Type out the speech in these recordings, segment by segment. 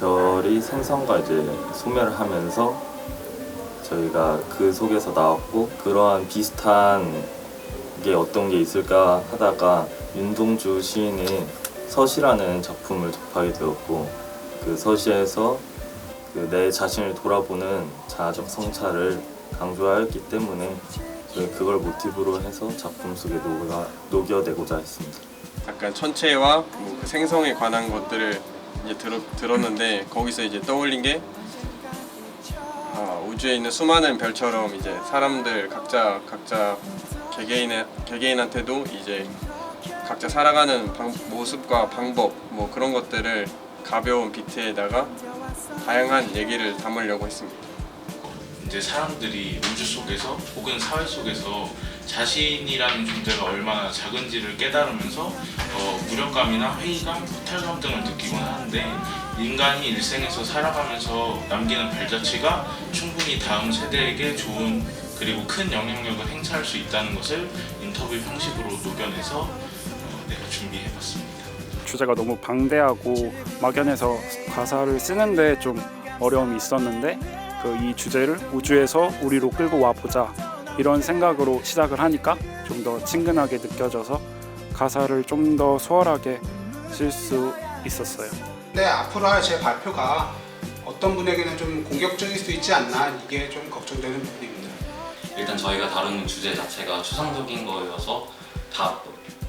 별이 생성과 이제 소멸을 하면서 저희가 그 속에서 나왔고 그러한 비슷한 게 어떤 게 있을까 하다가 윤동주 시인의 서시라는 작품을 접하게 되었고 그 서시에서 그 내 자신을 돌아보는 자아적 성찰을 강조하였기 때문에 그걸 모티브로 해서 작품 속에 녹여, 녹여내고자 했습니다. 약간 천체와 뭐그 생성에 관한 것들을 이제 들어, 들었는데 거기서 이제 떠올린 게 아, 우주에 있는 수많은 별처럼 이제 사람들 각자 각자 개개인의 개개인한테도 이제 각자 살아가는 방- 모습과 방법 뭐 그런 것들을 가벼운 비트에다가 다양한 얘기를 담으려고 했습니다. 이제 사람들이 우주 속에서 혹은 사회 속에서 자신이라는 존재가 얼마나 작은지를 깨달으면서 어, 무력감이나 회의감, 허탈감 등을 느끼곤 하는데 인간이 일생에서 살아가면서 남기는 발자취가 충분히 다음 세대에게 좋은 그리고 큰 영향력을 행사할 수 있다는 것을 인터뷰 형식으로 녹여내서 어, 네, 준비해봤습니다. 주제가 너무 방대하고 막연해서 가사를 쓰는데 좀 어려움이 있었는데 그 이 주제를 우주에서 우리로 끌고 와 보자 이런 생각으로 시작을 하니까 좀 더 친근하게 느껴져서 가사를 좀 더 수월하게 쓸 수 있었어요. 네, 앞으로 할 제 발표가 어떤 분에게는 좀 공격적일 수 있지 않나 이게 좀 걱정되는 부분입니다. 일단 저희가 다루는 주제 자체가 추상적인 거여서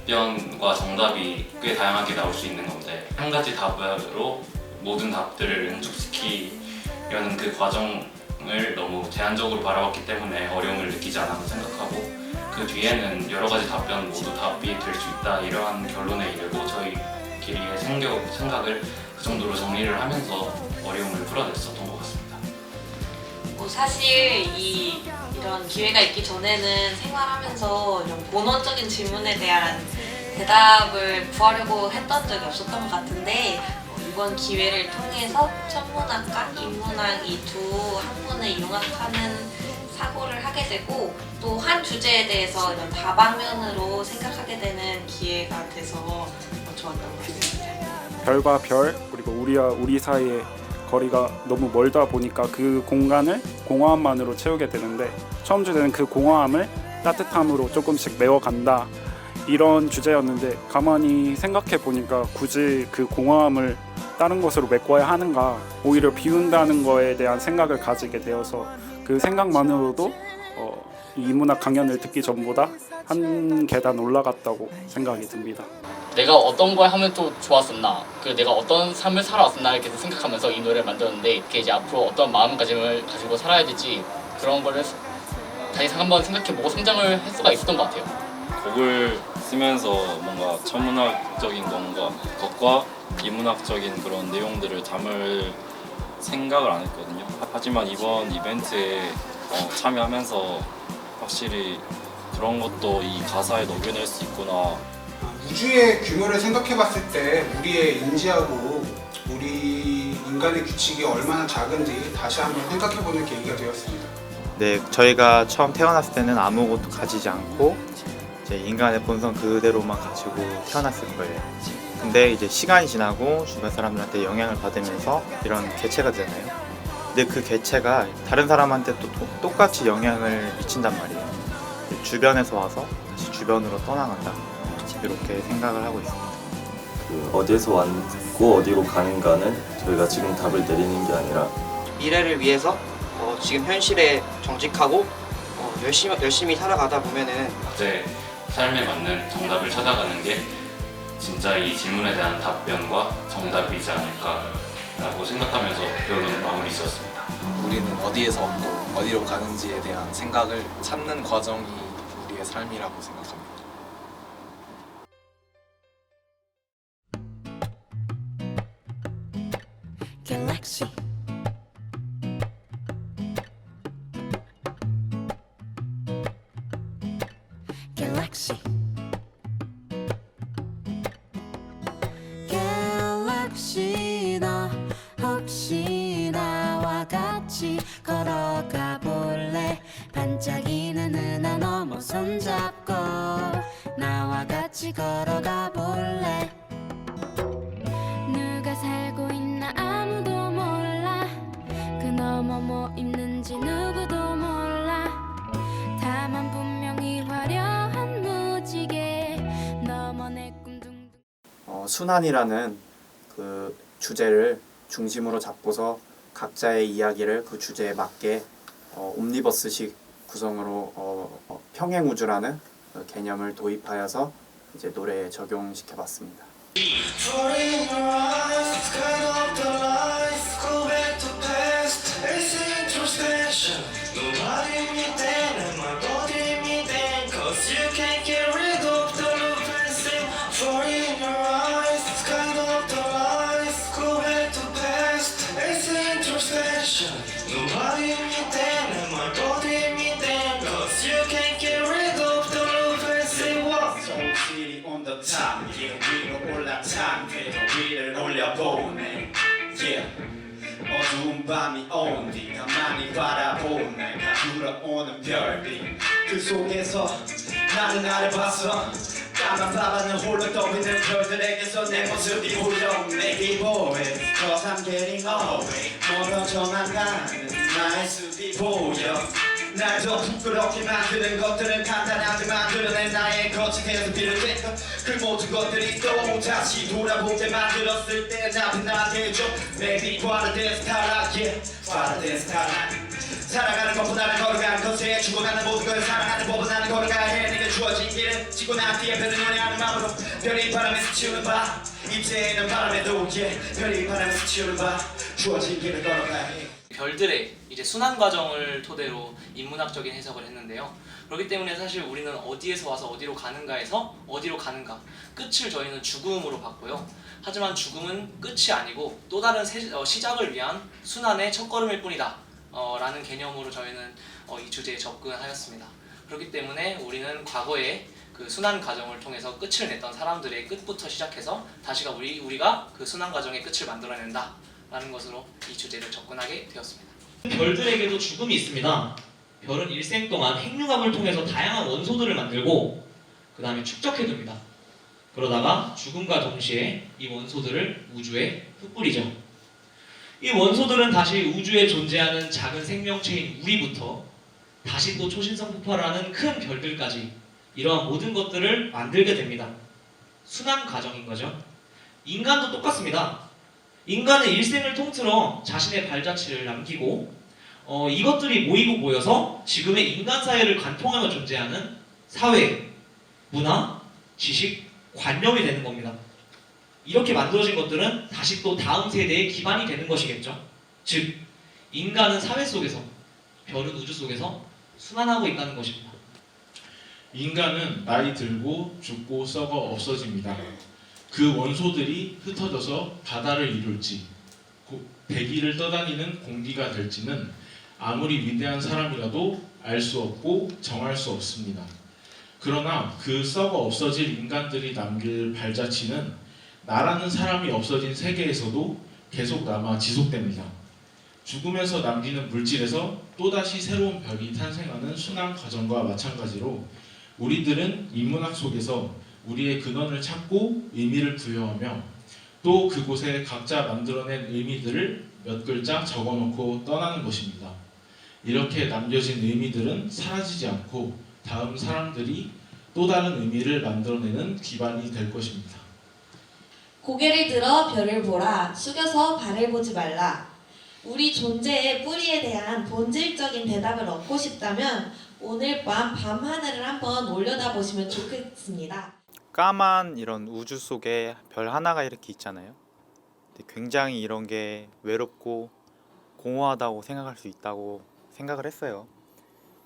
답변과 정답이 꽤 다양하게 나올 수 있는 건데 한 가지 답으로 모든 답들을 응축시키려는 그 과정 을 너무 제한적으로 바라봤기 때문에 어려움을 느끼지 않았나 생각하고 그 뒤에는 여러 가지 답변 모두 답이 될 수 있다 이러한 결론에 이르고 저희끼리의 생각, 생각을 그 정도로 정리를 하면서 어려움을 풀어냈었던 것 같습니다. 뭐 사실 이 이런 기회가 있기 전에는 생활하면서 이런 본원적인 질문에 대한 대답을 구하려고 했던 적이 없었던 것 같은데 어, 이번 기회를 통해서 천문학과, 인문학 이 두 학문을 융합하는 사고를 하게 되고 또 한 주제에 대해서 이런 다방면으로 생각하게 되는 기회가 돼서 어, 좋았던 것 같습니다. 별과 별 그리고 우리와 우리 사이의 거리가 너무 멀다 보니까 그 공간을 공허함만으로 채우게 되는데 처음 주제는 그 공허함을 따뜻함으로 조금씩 메워간다 이런 주제였는데 가만히 생각해 보니까 굳이 그 공허함을 다른 것으로 메꿔야 하는가 오히려 비운다는 거에 대한 생각을 가지게 되어서 그 생각만으로도 어, 이 인문학 강연을 듣기 전보다 한 계단 올라갔다고 생각이 듭니다. 내가 어떤 걸 하면 또 좋았었나 그 내가 어떤 삶을 살아왔었나 이렇게 생각하면서 이 노래를 만들었는데 이렇게 이제 앞으로 어떤 마음가짐을 가지고 살아야 될지 그런 거를 다시 한번 생각해보고 성장을 할 수가 있었던 것 같아요. 곡을 쓰면서 뭔가 천문학적인 건가 것과 인문학적인 그런 내용들을 담을 생각을 안 했거든요. 하지만 이번 이벤트에 어, 참여하면서 확실히 그런 것도 이 가사에 녹여낼 수 있구나 아, 우주의 규모를 생각해 봤을 때 우리의 인지하고 우리 인간의 규칙이 얼마나 작은지 다시 한번 생각해 보는 계기가 되었습니다. 네, 저희가 처음 태어났을 때는 아무것도 가지지 않고 이제 인간의 본성 그대로만 가지고 태어났을 거예요. 근데 이제 시간이 지나고 주변 사람들한테 영향을 받으면서 이런 개체가 되잖아요. 근데 그 개체가 다른 사람한테 또 도- 똑같이 영향을 미친단 말이에요. 주변에서 와서 다시 주변으로 떠나간다. 이렇게 생각을 하고 있습니다. 그 어디에서 왔고 어디로 가는가는 저희가 지금 답을 내리는 게 아니라 미래를 위해서 어, 지금 현실에 정직하고 어, 열심히 열심히 살아가다 보면은 제 삶에 맞는 정답을 찾아가는 게 진짜 이 질문에 대한 답변과 정답이지 않을까라고 생각하면서 결론 마무리 지었습니다. 우리는 어디에서 왔고 어디로 가는지에 대한 생각을 찾는 과정이 우리의 삶이라고 생각합니다. Galaxy. 같이 걸어가 볼래? 반짝이는 은하 넘어 손잡고 나와 같이 걸어가 볼래? 누가 살고 있나 아무도 몰라. 그 너머 뭐 있는지 누구도 몰라. 다만 분명히 화려한 무지개 너머 내 꿈둥둥. 어, 순환이라는 그 주제를 중심으로 잡고서 각자의 이야기를 그 주제에 맞게 어, 옴니버스식 구성으로 어, 어, 평행 우주라는 그 개념을 도입하여서 이제 노래에 적용시켜 봤습니다. 올려보네. Yeah. 어두운 밤이 온 뒤 가만히 바라보네. 다 불어오는 별빛 그 속에서 나는 나를 봤어. 까만 밤하늘 홀로 떠 있는 별들에게서 내 모습이 내게 보여 Cause I'm getting away. 멀어져만 가는 나의 숲이 보여. 날더 부끄럽게 만드는 것들은 간단하게 만 들어낸 나의 거친 해에서 비롯된 그 모든 것들이 또 다시 돌아보게 만들었을 때 나쁜 나게 해줘 Maybe 파라데스 타락 yeah 파라데스 타락 살아가는 것보다는 걸어가는 것에 죽어가는 모든 걸 사랑하는 법은 나는 걸어가야 해. 내게 주어진 길은 짓고 난 뒤에 별을 노래하는 마음으로 별이 바람에 스치우는 밤 입새에는 바람에도 yeah 별이 바람에 스치우는 밤 주어진 길을 걸어가야 해 별들의 이제 순환 과정을 토대로 인문학적인 해석을 했는데요. 그렇기 때문에 사실 우리는 어디에서 와서 어디로 가는가에서 어디로 가는가 끝을 저희는 죽음으로 봤고요. 하지만 죽음은 끝이 아니고 또 다른 세- 어, 시작을 위한 순환의 첫걸음일 뿐이다. 어, 라는 개념으로 저희는 어, 이 주제에 접근하였습니다. 그렇기 때문에 우리는 과거에 그 순환 과정을 통해서 끝을 냈던 사람들의 끝부터 시작해서 다시가 우리 우리가 그 순환 과정의 끝을 만들어낸다. 라는 것으로 이 주제를 접근하게 되었습니다. 별들에게도 죽음이 있습니다. 별은 일생 동안 핵융합을 통해서 다양한 원소들을 만들고 그 다음에 축적해둡니다. 그러다가 죽음과 동시에 이 원소들을 우주에 흩뿌리죠. 이 원소들은 다시 우주에 존재하는 작은 생명체인 우리부터 다시 또 초신성 폭발하는 큰 별들까지 이러한 모든 것들을 만들게 됩니다. 순환 과정인 거죠. 인간도 똑같습니다. 인간은 일생을 통틀어 자신의 발자취를 남기고 어, 이것들이 모이고 모여서 지금의 인간 사회를 관통하며 존재하는 사회, 문화, 지식, 관념이 되는 겁니다. 이렇게 만들어진 것들은 다시 또 다음 세대의 기반이 되는 것이겠죠. 즉, 인간은 사회 속에서, 별은 우주 속에서 순환하고 있다는 것입니다. 인간은 나이 들고 죽고 썩어 없어집니다. 그 원소들이 흩어져서 바다를 이룰지 고- 대기를 떠다니는 공기가 될지는 아무리 위대한 사람이라도 알 수 없고 정할 수 없습니다. 그러나 그 썩어 없어질 인간들이 남길 발자취는 나라는 사람이 없어진 세계에서도 계속 남아 지속됩니다. 죽으면서 남기는 물질에서 또다시 새로운 별이 탄생하는 순환 과정과 마찬가지로 우리들은 인문학 속에서 우리의 근원을 찾고 의미를 부여하며 또 그곳에 각자 만들어낸 의미들을 몇 글자 적어놓고 떠나는 것입니다. 이렇게 남겨진 의미들은 사라지지 않고 다음 사람들이 또 다른 의미를 만들어내는 기반이 될 것입니다. 고개를 들어 별을 보라. 숙여서 발을 보지 말라. 우리 존재의 뿌리에 대한 본질적인 대답을 얻고 싶다면 오늘 밤 밤하늘을 한번 올려다 보시면 좋겠습니다. 까만 이런 우주 속에 별 하나가 이렇게 있잖아요. 굉장히 이런 게 외롭고 공허하다고 생각할 수 있다고 생각을 했어요.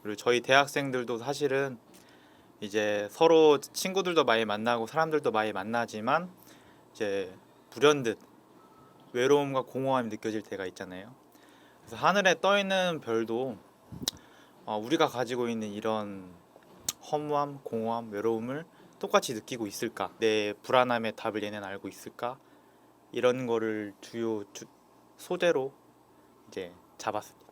그리고 저희 대학생들도 사실은 이제 서로 친구들도 많이 만나고 사람들도 많이 만나지만 이제 불현듯 외로움과 공허함이 느껴질 때가 있잖아요. 그래서 하늘에 떠 있는 별도 어, 우리가 가지고 있는 이런 허무함, 공허함, 외로움을 똑같이 느끼고 있을까? 내 불안함의 답을 얘네는 알고 있을까? 이런 거를 주요 주, 소재로 이제 잡았습니다.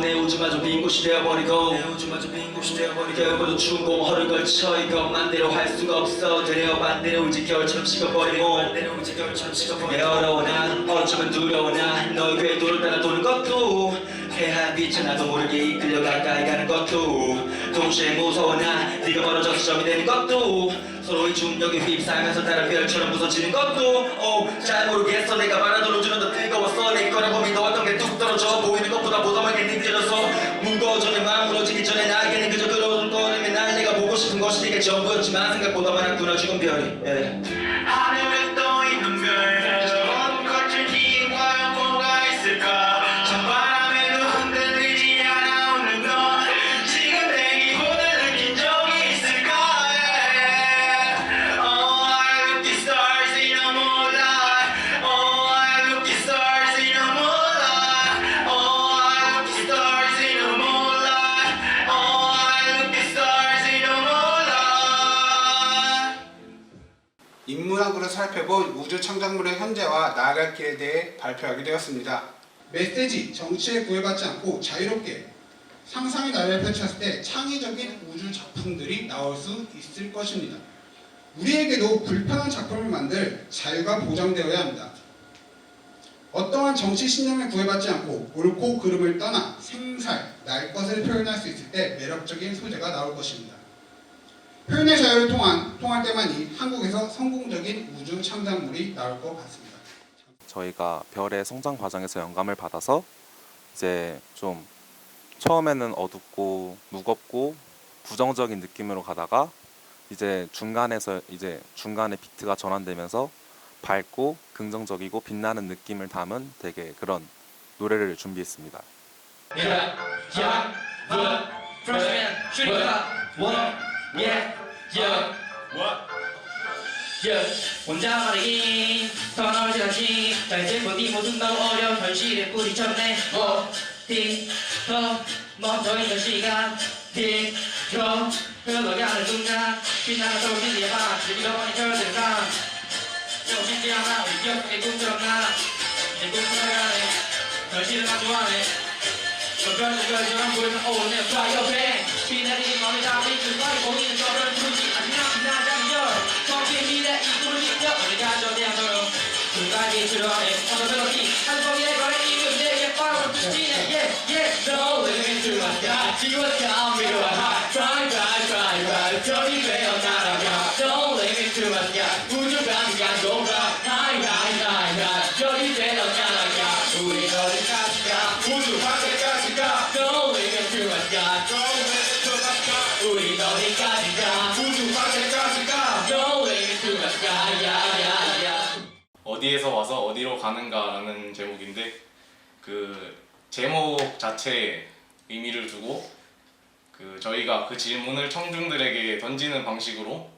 내 우주마저 빈 곳이 되어버리고. 내 우주마저 빈 곳이 되어버리고. 결국도 추고 허를 걸쳐 이것만 대로 할 수가 없어. 되려 반대로 울지 겨울처럼 식어버리고. 반대로 울지 겨울처럼 식어버리고. 내 어려워 난 어쩌면 두려워 난 너의 궤도를 따라 도는 것도. 해한 빛에 나도 모르게 이끌려 가까이 가는 것도. 동시에 무서워 난 네가 멀어져서 점이 되는 것도 서로의 중력에 휩싸이면서 다른 별처럼 부서지는 것도 오, 잘 모르겠어. 내가 바라도록 주는 더 뜨거웠어. 내 거라고 믿어왔던 게 뚝 떨어져 보이는 것보다 보다만게 느껴져서 무거워져 내 마음 무너지기 전에 나에게는 그저 그런 거라면 날 내가 보고 싶은 것이 내게 전부였지만 생각보다 많았구나 죽은 별이 예. 살펴본 우주 창작물의 현재와 나아갈 길에 대해 발표하게 되었습니다. 메시지, 정치에 구애받지 않고 자유롭게 상상의 나래를 펼쳤을 때 창의적인 우주 작품들이 나올 수 있을 것입니다. 우리에게도 불편한 작품을 만들 자유가 보장되어야 합니다. 어떠한 정치 신념에 구애받지 않고 옳고 그름을 떠나 생살, 날 것을 표현할 수 있을 때 매력적인 소재가 나올 것입니다. 표현의 자유를 통한 통할 때만이 한국에서 성공적인 우주 창작물이 나올 것 같습니다. 저희가 별의 성장 과정에서 영감을 받아서 이제 좀 처음에는 어둡고 무겁고 부정적인 느낌으로 가다가 이제 중간에서 이제 중간에 비트가 전환되면서 밝고 긍정적이고 빛나는 느낌을 담은 되게 그런 노래를 준비했습니다. Yeah, yeah, what? Freshman, shooting top, what? Yeah, yeah, what? Yeah, 혼자 말이긴 더 넓지 않지 잘 제거니 모든 너무 어려운 현실에 부딪혔네. 어디 더 멈춰 있는 시간. 뒤로 흘러가는 순간 빛나는 서울의 예방 즐기러버린 철들상 정신지 않아 우리 기억 속에 꿈처럼 나? 이제 꿈꾸어가네. 현실을 마주하네 저별을 별처럼 보이는 오늘 파이어 뱅 비 내리는 맘에 담긴 그 파이 보이는 저별 부르지 아직 난 빛나자면 거기에 미래 이 꿈을 지켜 언제가 저대한처럼 불가기 싫어하네 어서 멜로디 한 번에 걸어 이은 내게 바로 붙이네 Yeah yeah No living to my sky 지구와 참 위로한 high Try try try try. 저기 되어 날아가 Don't living to my sky 어디에서 와서 어디로 가는가라는 제목인데 그 제목 자체에 의미를 두고 그 저희가 그 질문을 청중들에게 던지는 방식으로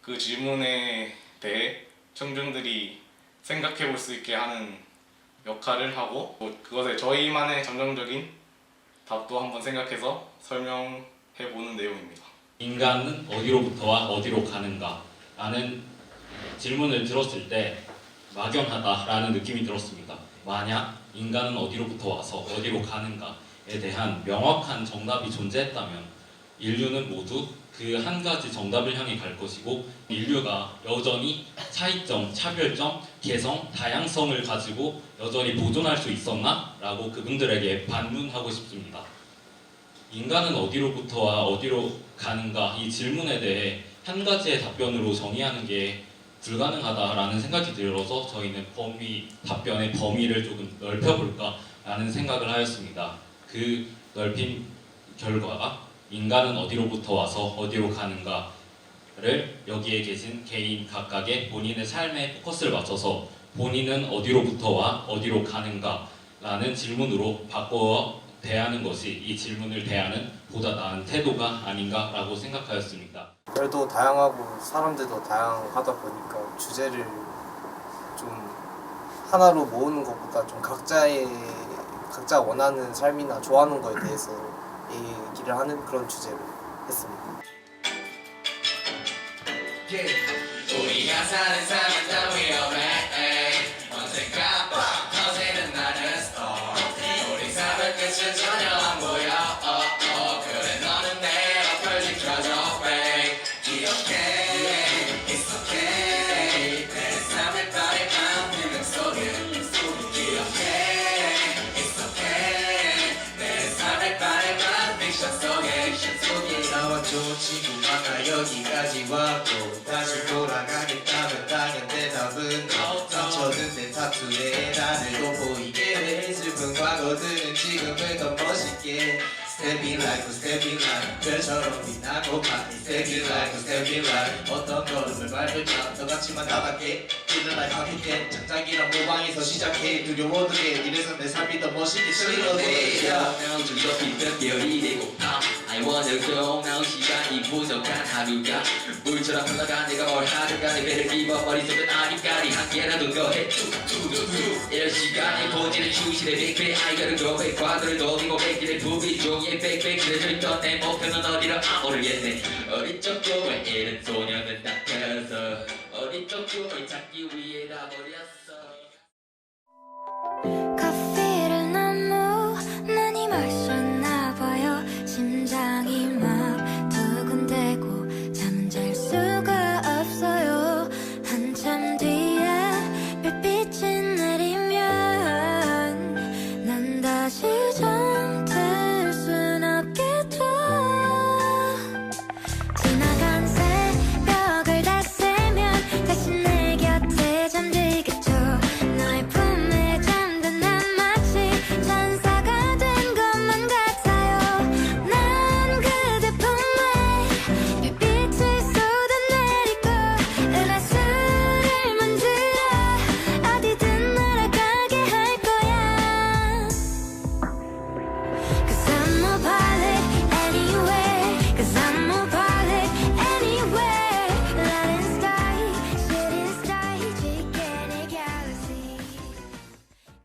그 질문에 대해 청중들이 생각해 볼 수 있게 하는 역할을 하고 또 그것에 저희만의 감정적인 답도 한번 생각해서 설명해 보는 내용입니다. 인간은 어디로부터와 어디로 가는가? 라는 질문을 들었을 때 막연하다라는 느낌이 들었습니다. 만약 인간은 어디로부터 와서 어디로 가는가에 대한 명확한 정답이 존재했다면 인류는 모두 그 한 가지 정답을 향해 갈 것이고 인류가 여전히 차이점, 차별점, 개성, 다양성을 가지고 여전히 보존할 수 있었나? 라고 그분들에게 반문하고 싶습니다. 인간은 어디로부터와 어디로 가는가 이 질문에 대해 한 가지의 답변으로 정의하는 게 불가능하다라는 생각이 들어서 저희는 범위 답변의 범위를 조금 넓혀볼까라는 생각을 하였습니다. 그 넓힌 결과가 인간은 어디로부터 와서 어디로 가는가를 여기에 계신 개인 각각의 본인의 삶에 포커스를 맞춰서 본인은 어디로부터 와 어디로 가는가라는 질문으로 바꿔 대하는 것이 이 질문을 대하는 보다 나은 태도가 아닌가라고 생각하였습니다. 별도 다양하고 사람들도 다양하다 보니까 주제를 좀 하나로 모으는 것보다 좀 각자의 각자 원하는 삶이나 좋아하는 거에 대해서 얘기를 하는 그런 주제로 했습니다. 우리가 사는 삶은 다 위험 왔고 다시 돌아가겠다면 당연 대답은 없어. 저는 내 타투에 나를 또 보이게 해. 슬픈 과거들은 지금을 더 멋있게 Step in life, step in life 별처럼 빛나고 파티 Step in life, step in life 어떤 걸음을 밟을까 너같이만 나밖에 이들 날 확인해 장작이랑 모방에서 시작해. 두려워도 해 이래서 내 삶이 더 멋있게 쓰리러 돼 Now 좀 높이 몇 개월이 되고 go now 시간이 부족한 하루가 물처럼 흘러가 내가 뭘 하든 간에 배를 입어 머릿속은 아리까리 한 개라도 더해 이런 시간에 본질은 충실해 빅뱅 go back 과거를 돌리고 백길의 부비 종이에 빽빽 그려져 있던 내 목표는 어디로 아 모르겠네 어린 적 꿈을 잃은 소녀는 다 커서 어린 적 꿈을 찾기 위해 다 버렸어